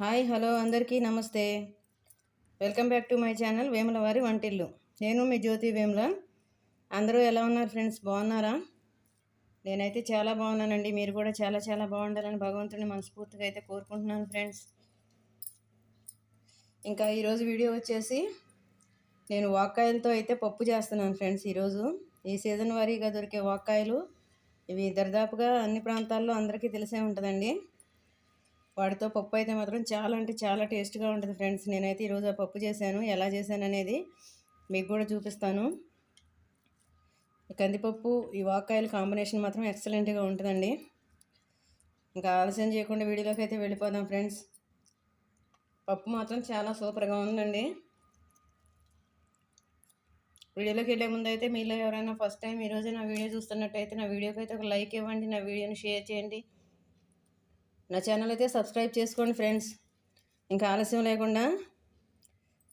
Hi hello అందరికీ నమస్తే. Welcome back to my channel Vemula వారి వంటిల్లు. నేను మీ జ్యోతి వేముల. అందరూ ఎలా ఉన్నారు ఫ్రెండ్స్? బాగున్నారా? నేనైతే చాలా బాగున్నానండి. మీరు కూడా చాలా చాలా బాగుండాలని భగవంతుని మనస్ఫూర్తిగా అయితే కోరుకుంటున్నాను ఫ్రెండ్స్. ఇంకా ఈరోజు వీడియో వచ్చేసి నేను వాక్కాయలతో అయితే పప్పు చేస్తున్నాను ఫ్రెండ్స్ ఈరోజు. ఈ సీజన్ వారీగా దొరికే వాక్కాయలు ఇవి దరిదాపుగా అన్ని ప్రాంతాల్లో అందరికీ తెలిసే ఉంటుందండి. వాటితో పప్పు అయితే మాత్రం చాలా అంటే చాలా టేస్ట్గా ఉంటుంది ఫ్రెండ్స్. నేనైతే ఈరోజు ఆ పప్పు చేశాను. ఎలా చేశాను అనేది మీకు కూడా చూపిస్తాను. కందిపప్పు ఈ వాకాయల కాంబినేషన్ మాత్రం ఎక్సలెంట్గా ఉంటుందండి. ఇంకా ఆలస్యం చేయకుండా వీడియోలోకి అయితే వెళ్ళిపోదాం ఫ్రెండ్స్. పప్పు మాత్రం చాలా సూపర్గా ఉందండి. వీడియోలోకి వెళ్ళే ముందు అయితే మీలో ఎవరైనా ఫస్ట్ టైం ఈరోజు నా వీడియో చూస్తున్నట్టయితే నా వీడియోకి అయితే ఒక లైక్ ఇవ్వండి. నా వీడియోని షేర్ చేయండి. నా ఛానల్ అయితే సబ్స్క్రైబ్ చేసుకోండి ఫ్రెండ్స్ ఇంకా ఆలస్యం లేకుండా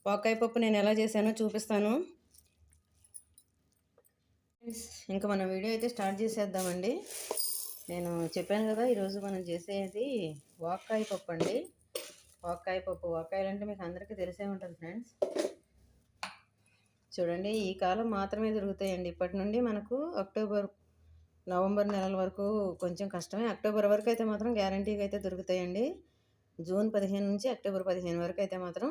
వాకాయ పప్పు నేను ఎలా చేశానో చూపిస్తాను. ఇంకా మన వీడియో అయితే స్టార్ట్ చేసేద్దామండి. నేను చెప్పాను కదా ఈరోజు మనం చేసేది వాక్కాయ పప్పు అండి. వాక్కాయ పప్పు వాక్కాయలు అంటే మీకు అందరికీ తెలిసే ఉంటుంది ఫ్రెండ్స్ చూడండి ఈ కాలం మాత్రమే దొరుకుతాయండి. ఇప్పటి నుండి మనకు అక్టోబర్ నవంబర్ నెలల వరకు కొంచెం కష్టమే. అక్టోబర్ వరకు అయితే మాత్రం గ్యారంటీగా అయితే దొరుకుతాయండి. జూన్ పదిహేను నుంచి అక్టోబర్ పదిహేను వరకు అయితే మాత్రం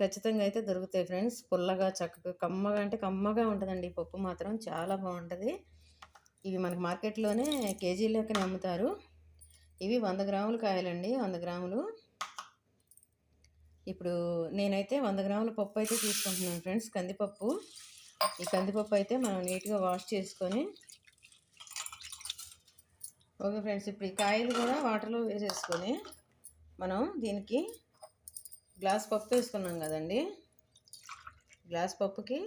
ఖచ్చితంగా అయితే దొరుకుతాయి ఫ్రెండ్స్. పుల్లగా చక్కగా కమ్మగా అంటే కమ్మగా ఉంటుందండి. పప్పు మాత్రం చాలా బాగుంటుంది. ఇవి మనకు మార్కెట్లోనే కేజీ లెక్కనే అమ్ముతారు. ఇవి వంద గ్రాములు కాయలండి. వంద గ్రాములు. ఇప్పుడు నేనైతే వంద గ్రాముల పప్పు అయితే తీసుకుంటున్నాను ఫ్రెండ్స్. కందిపప్పు. ఈ కందిపప్పు అయితే మనం నీట్గా వాష్ చేసుకొని ఓకే ఫ్రెండ్స్ ఇప్పుడు ఈ కాయలు కూడా వాటర్లో వేసేసుకొని మనం దీనికి గ్లాస్ పప్పు వేసుకున్నాం కదండి. గ్లాస్ పప్పుకి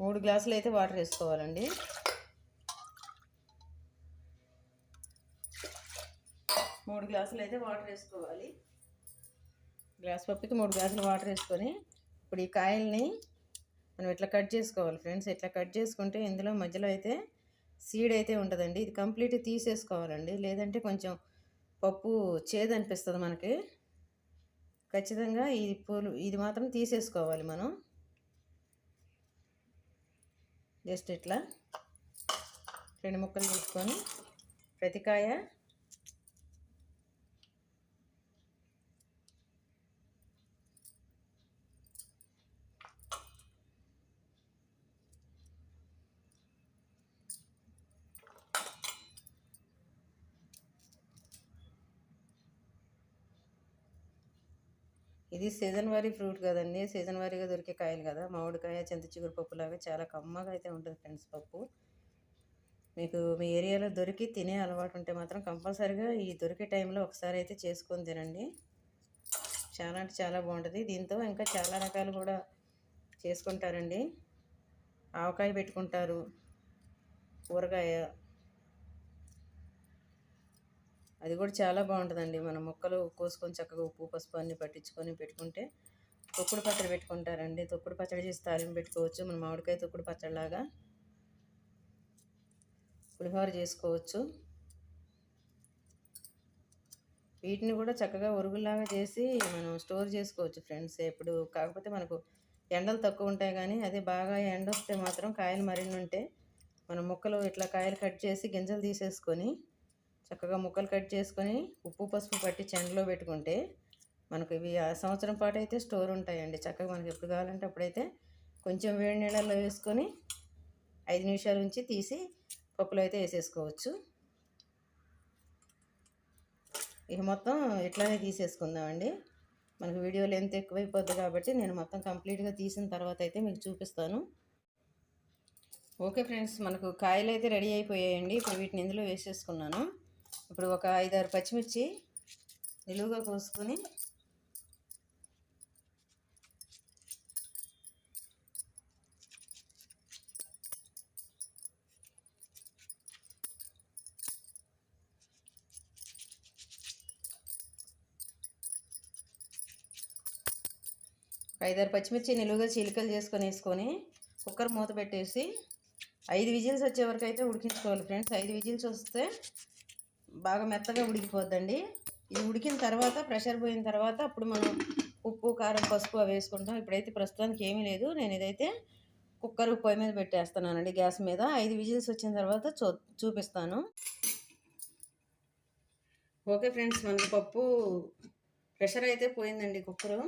మూడు గ్లాసులు అయితే వాటర్ వేసుకోవాలండి. మూడు గ్లాసులు అయితే వాటర్ వేసుకోవాలి. గ్లాస్ పప్పుకి మూడు గ్లాసులు వాటర్ వేసుకొని ఇప్పుడు ఈ కాయల్ని మనం ఇట్లా కట్ చేసుకోవాలి ఫ్రెండ్స్? ఇట్లా కట్ చేసుకుంటే ఇందులో మధ్యలో అయితే సీడ్ అయితే ఉంటుందండి. ఇది కంప్లీట్ తీసేసుకోవాలండి. లేదంటే కొంచెం పప్పు చేదు అనిపిస్తుంది మనకి. ఖచ్చితంగా ఈ పూలు ఇది మాత్రం తీసేసుకోవాలి మనం. జస్ట్ ఇట్లా రెండు ముక్కలు తీసుకొని ప్రతికాయ ఇది సీజన్ వారీ ఫ్రూట్ కదండి. సీజన్ వారీగా దొరికే కాయలు కదా. మామిడికాయ చింత చిగురు పప్పు లాగా చాలా కమ్మగా అయితే ఉంటుంది ఫ్రెండ్స్ పప్పు. మీకు మీ ఏరియాలో దొరికి తినే అలవాటు ఉంటే మాత్రం కంపల్సరీగా ఈ దొరికే టైంలో ఒకసారి అయితే చేసుకొని తినండి. చాలా అంటే చాలా బాగుంటుంది. దీంతో ఇంకా చాలా రకాలు కూడా చేసుకుంటారండి. ఆవకాయ పెట్టుకుంటారు. ఊరగాయ అది కూడా చాలా బాగుంటుందండి. మన మొక్కలు కోసుకొని చక్కగా ఉప్పు పసుపు అన్ని పట్టించుకొని పెట్టుకుంటే తొక్కుడు పచ్చడి పెట్టుకుంటారండి. తొక్కుడు పచ్చడి చేసి తాలింపు పెట్టుకోవచ్చు. మన మామిడికాయ తొక్కుడు పచ్చడిలాగా పులిహోర చేసుకోవచ్చు. వీటిని కూడా చక్కగా ఉరుగులాగా చేసి మనం స్టోర్ చేసుకోవచ్చు ఫ్రెండ్స్ ఎప్పుడు. కాకపోతే మనకు ఎండలు తక్కువ ఉంటాయి కానీ అదే బాగా ఎండ వస్తే మాత్రం కాయలు మరిన్ని ఉంటే మనం ముక్కలు ఇట్లా కాయలు కట్ చేసి గింజలు తీసేసుకొని చక్కగా ముక్కలు కట్ చేసుకొని ఉప్పు పసుపు పట్టి చెండలో పెట్టుకుంటే మనకు ఇవి సంవత్సరం పాటు అయితే స్టోర్ ఉంటాయండి. చక్కగా మనకి ఎప్పుడు కావాలంటే అప్పుడైతే కొంచెం వేడి నీళ్ళల్లో వేసుకొని ఐదు నిమిషాల నుంచి తీసి పప్పులో అయితే వేసేసుకోవచ్చు. ఇక మొత్తం ఇట్లానే తీసేసుకుందామండి. మనకు వీడియో లెంత్ ఎక్కువైపోద్ది కాబట్టి నేను మొత్తం కంప్లీట్గా తీసిన తర్వాత అయితే మీకు చూపిస్తాను. ఓకే ఫ్రెండ్స్ మనకు కాయలు అయితే రెడీ అయిపోయాయండి. ఇప్పుడు వీటిని ఇందులో వేసేసుకున్నాను. ఇప్పుడు ఒక ఐదారు పచ్చిమిర్చి నిలువుగా కోసుకొని ఐదారు పచ్చిమిర్చి నిలువుగా చీలికలు చేసుకొని వేసుకొని కుక్కర్ మూత పెట్టేసి ఐదు విజిల్స్ వచ్చే వరకు అయితే ఉడికించుకోవాలి ఫ్రెండ్స్. ఐదు విజిల్స్ వస్తే బాగా మెత్తగా ఉడికిపోద్దండి. ఇది ఉడికిన తర్వాత ప్రెషర్ పోయిన తర్వాత అప్పుడు మనం ఉప్పు కారం పసుపు అవి వేసుకుంటాం. ఇప్పుడైతే ప్రస్తుతానికి ఏమీ లేదు. నేను ఇదైతే కుక్కర్ పొయ్యి మీద పెట్టేస్తున్నానండి గ్యాస్ మీద. ఐదు విజిల్స్ వచ్చిన తర్వాత చూ చూపిస్తాను. ఓకే ఫ్రెండ్స్ మనకి పప్పు ప్రెషర్ అయితే పోయిందండి కుక్కరు.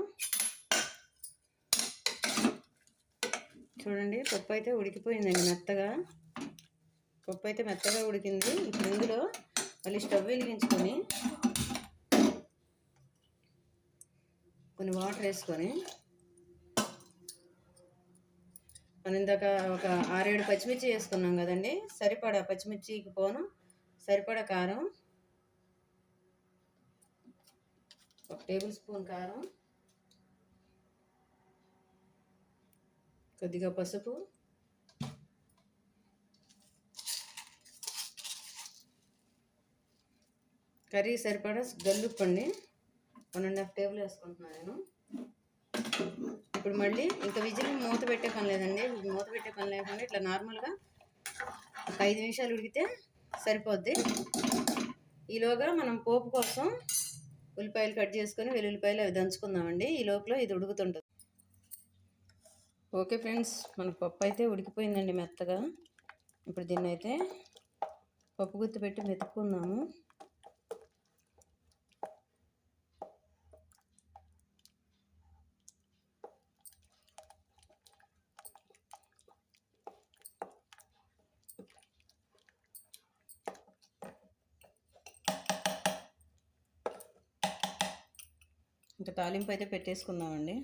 చూడండి పప్పు అయితే ఉడికిపోయిందండి మెత్తగా. పప్పు అయితే మెత్తగా ఉడికింది. ఇప్పుడు ఇందులో మళ్ళీ స్టవ్ వెలిగించుకొని కొన్ని వాటర్ వేసుకొని మనం ఇందాక ఒక ఆరేడు పచ్చిమిర్చి వేసుకున్నాం కదండి. సరిపడా పచ్చిమిర్చికి పోను సరిపడా కారం ఒక టేబుల్ స్పూన్ కారం కొద్దిగా పసుపు కర్రీ సరిపడా గల్లుప్పండి వన్ అండ్ హాఫ్ టేబుల్ వేసుకుంటున్నాను నేను. ఇప్పుడు మళ్ళీ ఇంకా విజిల్ మూత పెట్టే పని లేదండి. మూత పెట్టే పని లేకుండా ఇట్లా నార్మల్గా ఒక ఐదు నిమిషాలు ఉడికితే సరిపోద్ది. ఈలోగా మనం పోపు కోసం ఉల్లిపాయలు కట్ చేసుకొని వెల్లుల్లిపాయలు అవి దంచుకుందామండి. ఈ లోపల ఇది ఉడుకుతుంటుంది. ఓకే ఫ్రెండ్స్ మన పప్పు అయితే ఉడికిపోయిందండి మెత్తగా. ఇప్పుడు దీన్ని అయితే పప్పు గుత్తి పెట్టి మెతుక్కుందాము. ఇంకా తాలింపు అయితే పెట్టేసుకుందామండి.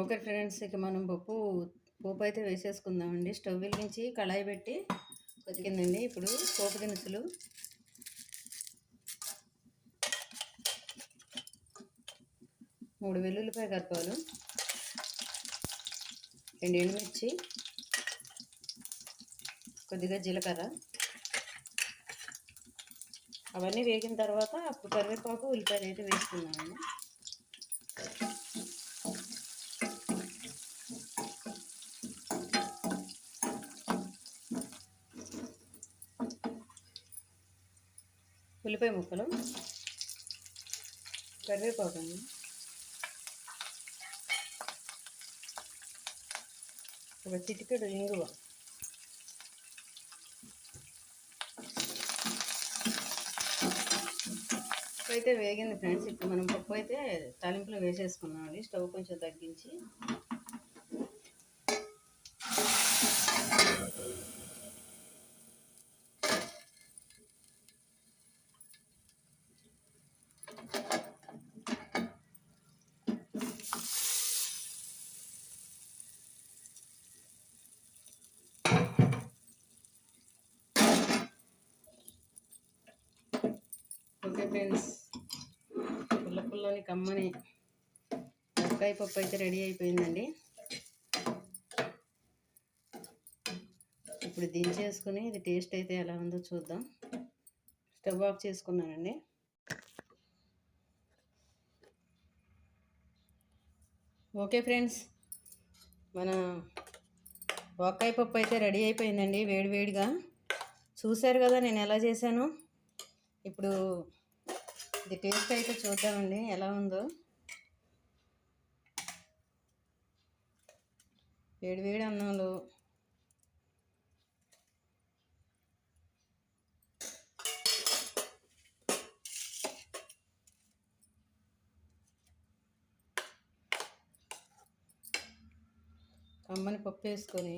ఓకే ఫ్రెండ్స్ ఇక మనం పప్పు పోపు అయితే వేసేసుకుందామండి. స్టవ్ వెలిగించి కళాయి పెట్టి కొద్దిగిందండి ఇప్పుడు పోపు దినుసులు. మూడు వెల్లుల్లిపాయ కరపాలు. రెండు ఎండుమిర్చి. కొద్దిగా జీలకర్ర. అవన్నీ వేగిన తర్వాత అప్పుడు కరివేపాకు ఉల్లిపాయలు అయితే వేసుకున్నామండి ఉల్లిపాయ ముక్కలు కరివేపాకు. అండి ఒక చిటికెడు ఇంగువ. పప్పు అయితే వేగింది ఫ్రెండ్స్. ఇప్పుడు మనం పప్పు అయితే తాలింపులో వేసేసుకున్నామండి స్టవ్ కొంచెం తగ్గించి. Okay friends. పుల్ల పుల్లని కమ్మని బొక్కాయి పప్పు అయితే రెడీ అయిపోయిందండి. ఇప్పుడు దించేసుకుని ఇది టేస్ట్ అయితే ఎలా ఉందో చూద్దాం. స్టవ్ ఆఫ్ చేసుకున్నానండి. ఓకే ఫ్రెండ్స్ మన బొక్కాయి పప్పు అయితే రెడీ అయిపోయిందండి వేడివేడిగా చూశారు కదా నేను ఎలా చేశాను? ఇప్పుడు ఇది టేస్ట్ అయితే చూద్దామండి ఎలా ఉందో. వేడి వేడి అన్నంలో కమ్మని పప్పు వేసుకొని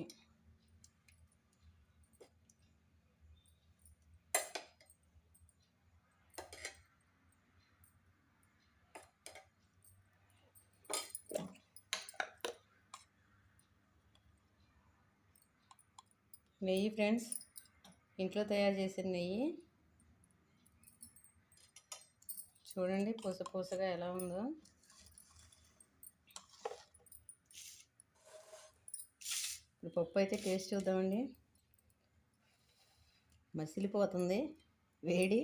నెయ్యి ఫ్రెండ్స్. ఇంట్లో తయారు చేసిన నెయ్యి. చూడండి పూస పూసగా ఎలా ఉందో. ఇప్పుడు పప్పు అయితే టేస్ట్ చూద్దామండి. మసిలిపోతుంది. వేడి.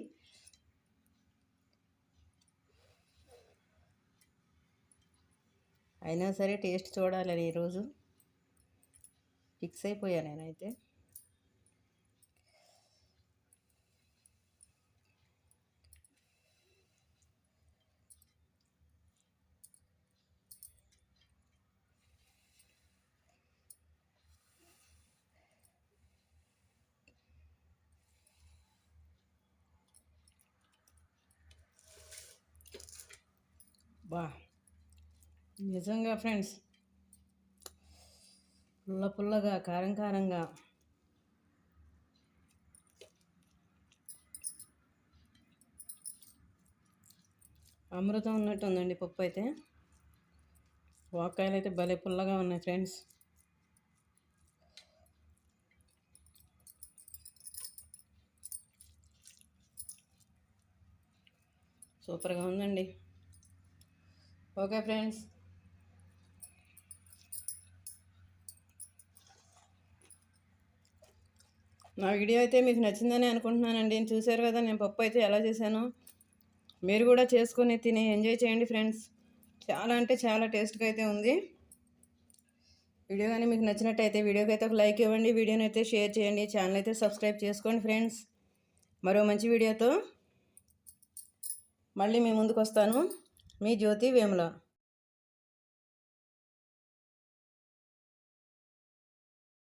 అయినా సరే టేస్ట్ చూడాలని ఈరోజు. ఫిక్స్ అయిపోయా నేనైతే. బా నిజంగా ఫ్రెండ్స్ పుల్ల పుల్లగా కారం కారంగా. అమృతం ఉన్నట్టు ఉందండి పప్పు అయితే. వాకాయలు అయితే భలే పుల్లగా ఉన్నాయి ఫ్రెండ్స్. సూపర్గా ఉందండి. Okay friends. నా వీడియో అయితే మీకు నచ్చిందని అనుకుంటున్నానండి. చూశారు కదా నేను పప్పు అయితే ఎలా చేశాను. మీరు కూడా చేసుకొని తిని ఎంజాయ్ చేయండి ఫ్రెండ్స్. చాలా అంటే చాలా టేస్ట్గా అయితే ఉంది. వీడియో కానీ మీకు నచ్చినట్టయితే వీడియోకి అయితే ఒక లైక్ ఇవ్వండి. వీడియోని అయితే షేర్ చేయండి. ఛానల్ అయితే సబ్స్క్రైబ్ చేసుకోండి ఫ్రెండ్స్. మరో మంచి వీడియోతో మళ్ళీ మీ ముందుకు వస్తాను. మీ జ్యోతి వేముల